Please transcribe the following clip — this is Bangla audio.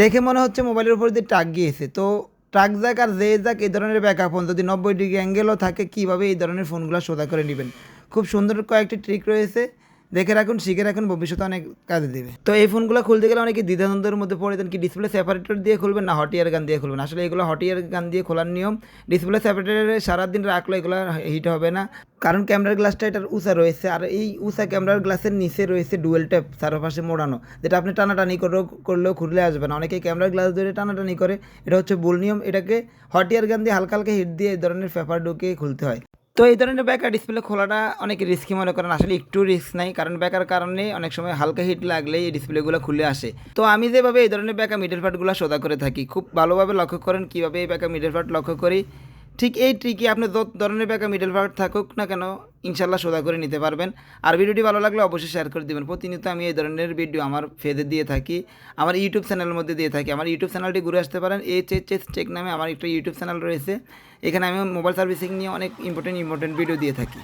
দেখে মনে হচ্ছে মোবাইলের উপর দিয়ে টাক গিয়েছে। তো ট্রাক যাক আর জে যাক, এই ধরনের ব্যাকআপ ফোন যদি নব্বই ডিগ্রি অ্যাঙ্গেলও থাকে, কীভাবে এই ধরনের ফোনগুলো সোজা করে নেবেন? খুব সুন্দর কয়েকটি ট্রিক রয়েছে। দেখে রাখুন, শিখে রাখুন, ভবিষ্যতে অনেক কাজে দেবে। তো এই ফোনগুলো খুলতে গেলে অনেকে দ্বিধাদ্বন্দ্বের মধ্যে পড়ে দেন কি ডিসপ্লে সেপারেটর দিয়ে খুলবেন না হটিয়ার গান দিয়ে খুলবেন আসলে এগুলো হটিয়ার গান দিয়ে খোলার নিয়ম ডিসপ্লে সেপারেটরে সারাদিন রাখলে এগুলো হিট হবে না। কারণ ক্যামেরার গ্লাসটা এটার উঁচা রয়েছে, আর এই উঁচা ক্যামেরার গ্লাসের নিচে রয়েছে ডুয়েল ট্যাপ চারপাশে মোড়ানো। যেটা আপনি টানাটানি করলেও খুলে আসবে না। অনেকে ক্যামেরার গ্লাস ধরে টানাটানি করে, এটা হচ্ছে ভুল নিয়ম। এটাকে হটিয়ার গান দিয়ে হালকা হালকা হিট দিয়ে এই ধরনের পেপার ঢুকিয়ে খুলতে হয়। তো এই ধরনের ব্যাকার ডিসপ্লে খোলাটা অনেক রিস্কি মনে করেন, আসলে একটু রিস্ক নাই, কারণ ব্যাকার কারণে অনেক সময় হালকা হিট লাগলেই এই ডিসপ্লেগুলো খুলে আসে। তো আমি যেভাবে এই ধরনের ব্যাকা মিডল পার্টগুলো সোজা করে থাকি, খুব ভালোভাবে লক্ষ্য করেন কীভাবে এই ব্যাকা মিডল পার্ট লক্ষ্য করি। ঠিক এই ট্রিকে আপনি যত ধরনের ব্যাকা মিডল পার্ট থাকুক না কেন, ইনশাল্লাহ সোজা করে নিতে পারবেন। আর ভিডিওটি ভালো লাগলে অবশ্যই শেয়ার করে দেবেন। প্রতিনিয়ত আমি এই ধরনের ভিডিও আমার ফেদে দিয়ে থাকি, আমার ইউটিউব চ্যানেলের মধ্যে দিয়ে থাকি। আমার ইউটিউব চ্যানেলটি ঘুরে আসতে পারেন এইচ এস টেক নামে আমার একটা ইউটিউব চ্যানেল রয়েছে। এখানে আমি মোবাইল সার্ভিসিং নিয়ে অনেক ইম্পর্টেন্ট ইম্পর্টেন্ট ভিডিও দিয়ে থাকি।